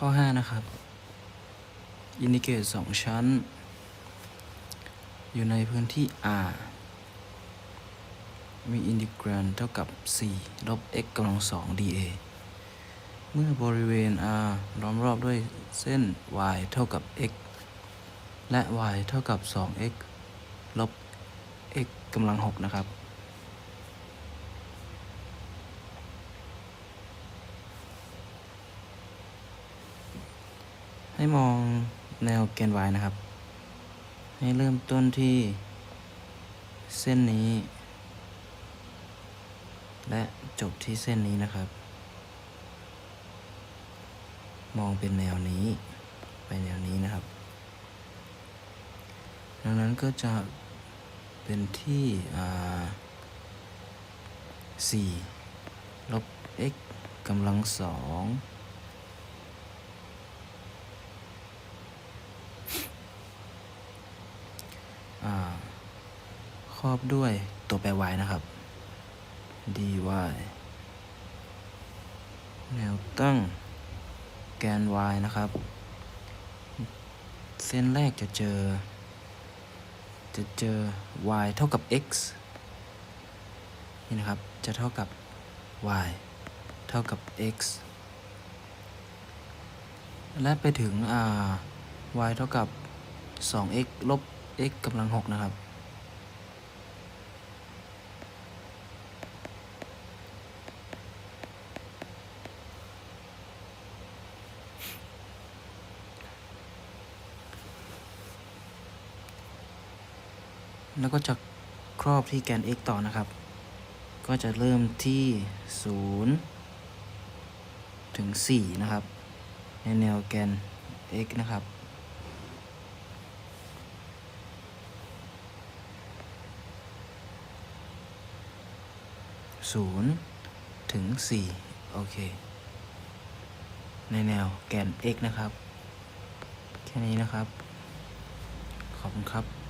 ข้อ 5 นะครับ อินดิเกตสองชั้น อยู่ในพื้นที่ R มีอินดิกรันเท่ากับ 4 ลบ x กำลัง 2 dA เมื่อบริเวณ R ล้อมรอบด้วยเส้น y เท่ากับ x และ y เท่ากับ 2x ลบ x กำลัง 6 นะครับ ให้มองแนวแกน y นะครับ ให้เริ่มต้นที่เส้นนี้ และจบที่เส้นนี้นะครับ มองเป็นแนวนี้ ไปแนวนี้นะครับ ดังนั้นก็จะเป็นที่4ลบ x กำลังสอง ครอบด้วยตัวแปร y นะครับ dy แนวตั้งแกน y นะครับ เส้นแรกจะเจอ จะเจอ y เท่ากับ x นี่นะครับ จะเท่ากับ y เท่ากับ x และไปถึงอ่า y เท่ากับ 2x ลบ x กำลัง 6 นะครับ แล้วก็จะครอบที่แกน x ต่อนะครับ ก็จะเริ่มที่ 0 ถึง 4 นะครับ ในแนวแกน x นะครับ 0 ถึง 4 โอเค ในแนวแกน x นะครับ แค่นี้นะครับ ขอบคุณครับ